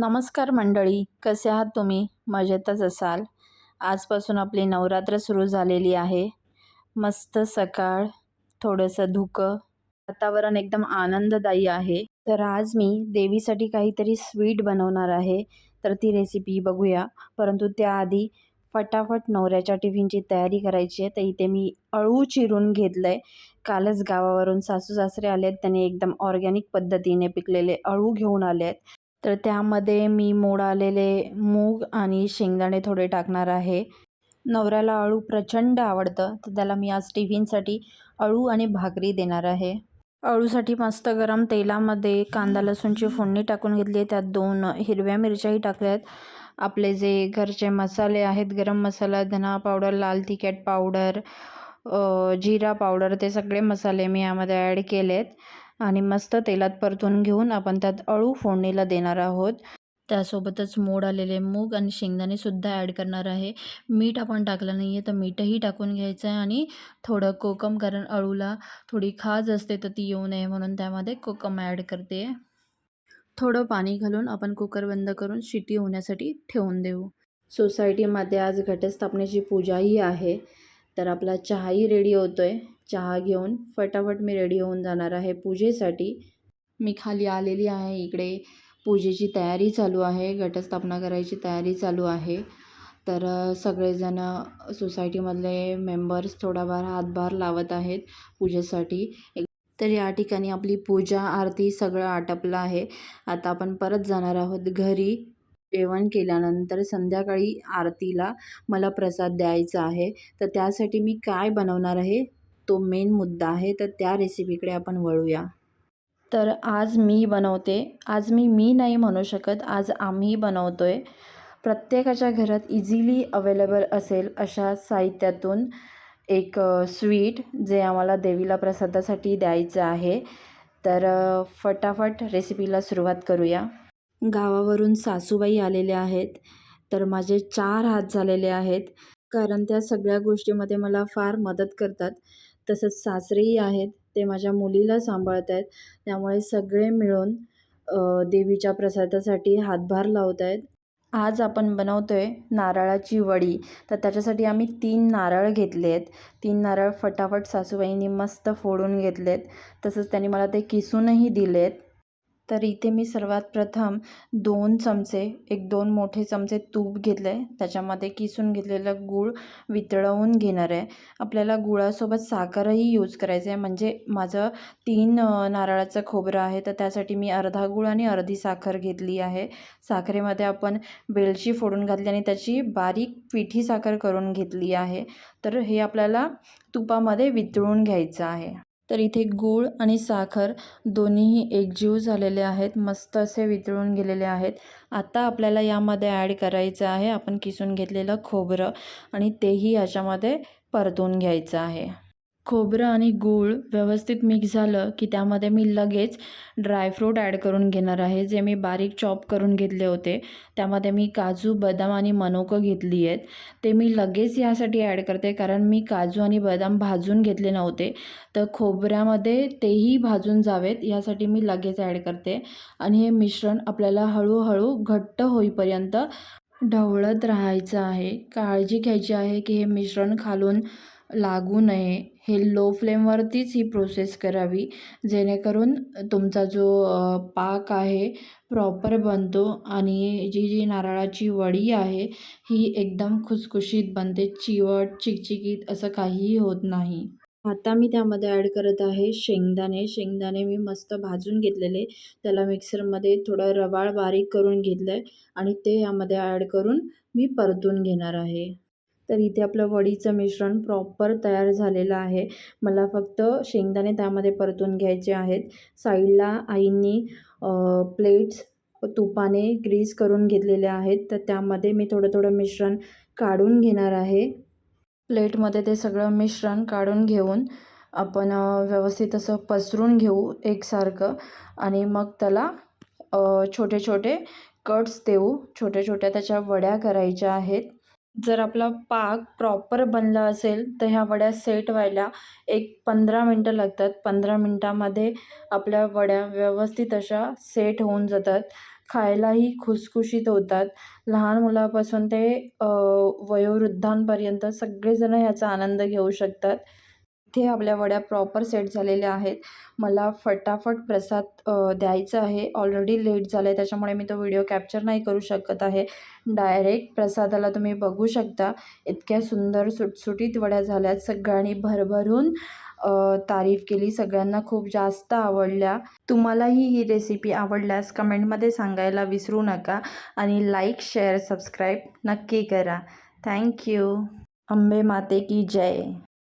नमस्कार मंडळी कसे आहात तुम्ही? मजेतच असाल. आजपासून आपली नवरात्र सुरू झालेली आहे. मस्त सकाळ थोडंसं धुकं वातावरण एकदम आनंददायी आहे. तर आज मी देवीसाठी काहीतरी स्वीट बनवणार आहे. तर ती रेसिपी बघूया. परंतु त्याआधी फटाफट नवऱ्याच्या टिफिनची तयारी करायची आहे. तर इथे मी अळू चिरून घेतलं आहे कालच गावावरून सासू सासरे आले आहेत त्यांनी एकदम ऑर्गॅनिक पद्धतीने पिकलेले अळू घेऊन आले आहेत तर त्यामध्ये मी मोड आलेले मूग आणि शेंगदाणे थोडे टाकणार आहे. नवऱ्याला अळू प्रचंड आवडतं तर त्याला मी आज टिफिनसाठी अळू आणि भाकरी देणार आहे. अळूसाठी मस्त गरम तेलामध्ये कांदा लसूणची फोडणी टाकून घेतली आहे. त्यात दोन हिरव्या मिरच्याही टाकल्या आहेत. आपले जे घरचे मसाले आहेत गरम मसाला धना पावडर लाल तिखट पावडर जिरा पावडर ते सगळे मसाले मी यामध्ये ॲड केले आहेत आणि मस्त तेलात परतून घेऊन आपण त्यात अळू फोडणीला देणार आहोत. त्यासोबतच मोड आलेले मूग आणि शेंगदाणेसुद्धा ॲड करणार आहे. मीठ आपण टाकलं नाही आहे तर मीठही टाकून घ्यायचं आहे आणि थोडं कोकम कारण अळूला थोडी खाज असते तर ती येऊ नये म्हणून त्यामध्ये कोकम ॲड करते. थोडं पाणी घालून आपण कुकर बंद करून शिटी होण्यासाठी ठेवून देऊ. सोसायटीमध्ये आज घटस्थापनेची पूजाही आहे. तर आपला चहाही रेडी होतो आहे चहा घेऊन फटाफट मी रेडी होऊन जाणार आहे पूजेसाठी. मी खाली आलेली आहे इकडे. पूजेची तयारी चालू आहे. घटस्थापना करायची तयारी चालू आहे. तर सगळेजण सोसायटीमधले मेंबर्स थोडाफार हातभार लावत आहेत पूजेसाठी. तर या ठिकाणी आपली पूजा आरती सगळं आटपलं आहे. आता आपण परत जाणार आहोत घरी. जेवण केल्यानंतर संध्याकाळी आरतीला मला प्रसाद द्यायचा आहे. तर त्यासाठी मी काय बनवणार आहे? तो मेन मुद्दा आहे तर त्या रेसिपीकडे आपण वळूया. तर आज मी बनवते. आज मी मी नाही म्हणू शकत आज आम्ही बनवतो आहे प्रत्येकाच्या घरात इझिली अवेलेबल असेल अशा साहित्यातून एक स्वीट जे आम्हाला देवीला प्रसादासाठी द्यायचं आहे. तर फटाफट रेसिपीला सुरुवात करूया. गावावरून सासूबाई आलेल्या आहेत. तर माझे चार हात झालेले आहेत. कारण त्या सगळ्या गोष्टीमध्ये मला फार मदत करतात. तसंच सासरेही आहेत ते माझ्या मुलीला सांभाळत आहेत. त्यामुळे सगळे मिळून देवीच्या प्रसादासाठी हातभार लावत आहेत. आज आपण बनवतो आहे नारळाची वडी. तर त्याच्यासाठी आम्ही तीन नारळ घेतले आहेत तीन नारळ फटाफट सासूबाईंनी मस्त फोडून घेतलेत. तसंच त्यांनी मला ते किसूनही दिलेत. तर इथे मी सर्वात प्रथम दोन चमचे एक दोन मोठे चमचे तूप घेतले. त्याच्यामध्ये किसून घेतलेलं गूळ वितळवून घेणार आहे. आपल्याला गुळासोबत साखरही यूज करायचं आहे म्हणजे माझं तीन नारळाचं खोबरं आहे तर त्यासाठी मी अर्धा गूळ आणि अर्धी साखर घेतली आहे. साखरेमध्ये आपण वेलची फोडून घातली आणि त्याची बारीक पिठी साखर करून घेतली आहे. तर हे आपल्याला तुपामध्ये वितळून घ्यायचं आहे. तर इथे गूळ आणि साखर दोन्हीही एकजीव झालेले आहेत मस्त असे वितळून गेलेले आहेत. आता आपल्याला यामध्ये ॲड करायचं आहे आपण किसून घेतलेलं खोबरं आणि तेही याच्यामध्ये परतून घ्यायचं आहे. खोबरं आणि गूळ व्यवस्थित मिक्स झालं की त्यामध्ये मी लगेच ड्रायफ्रूट ॲड करून घेणार आहे जे मी बारीक चॉप करून घेतले होते. त्यामध्ये मी काजू बदाम आणि मनोकं घेतली आहेत. ते मी लगेच यासाठी ॲड करते कारण मी काजू आणि बदाम भाजून घेतले नव्हते. तर खोबऱ्यामध्ये तेही भाजून जावेत यासाठी मी लगेच ॲड करते. आणि हे मिश्रण आपल्याला हळूहळू घट्ट होईपर्यंत ढवळत राहायचं आहे. काळजी घ्यायची आहे की हे मिश्रण खालून लागू नये. हे लो फ्लेमवरतीच ही प्रोसेस करावी. जेणेकरून तुमचा जो पाक आहे प्रॉपर बनतो आणि जी जी नारळाची वडी आहे ही एकदम खुसखुशीत बनते. चिवट चिकचिकीत असं काहीही होत नाही. आता मी त्यामध्ये ॲड करत आहे शेंगदाणे. शेंगदाणे मी मस्त भाजून घेतलेले. त्याला मिक्सरमध्ये थोडं रवाळ बारीक करून घेतलं आहे आणि ते यामध्ये ॲड करून मी परतून घेणार आहे. तर इथे आपलं वडीचं मिश्रण प्रॉपर तयार झालेलं आहे. मला फक्त शेंगदाणे त्यामध्ये परतून घ्यायचे आहेत. साईडला आईंनी प्लेट्स तुपाने ग्रीस करून घेतलेले आहेत. तर त्यामध्ये मी थोडं थोडं मिश्रण काढून घेणार आहे. प्लेटमध्ये ते सगळं मिश्रण काढून घेऊन आपण व्यवस्थित असं पसरून घेऊ एकसारखं. आणि मग त्याला छोटे छोटे कट्स देऊ. छोट्या छोट्या त्याच्या वड्या करायच्या आहेत. जर आपला पाक प्रॉपर बनला असेल तर ह्या वड्या सेट व्हायला एक पंधरा मिनटं लागतात. पंधरा मिनटामध्ये आपल्या वड्या व्यवस्थित अशा सेट होऊन जातात. खायलाही खुसखुशीत होतात. लहान मुलापासून ते वयोवृद्धांपर्यंत सगळेजण ह्याचा आनंद घेऊ शकतात. इथे आपल्या वड्या प्रॉपर सेट झालेल्या आहेत. मला फटाफट प्रसाद द्यायचा आहे. ऑलरेडी लेट झालं आहे त्याच्यामुळे मी तो व्हिडिओ कॅप्चर नाही करू शकत आहे. डायरेक्ट प्रसादाला तुम्ही बघू शकता. इतक्या सुंदर सुटसुटीत वड्या झाल्यात सगळ्यांनी भरभरून तारीफ केली. सगळ्यांना खूप जास्त आवडल्या. तुम्हालाही ही रेसिपी आवडल्यास कमेंटमध्ये सांगायला विसरू नका आणि लाईक शेअर सबस्क्राईब नक्की करा. थँक्यू अंबे माते की जय.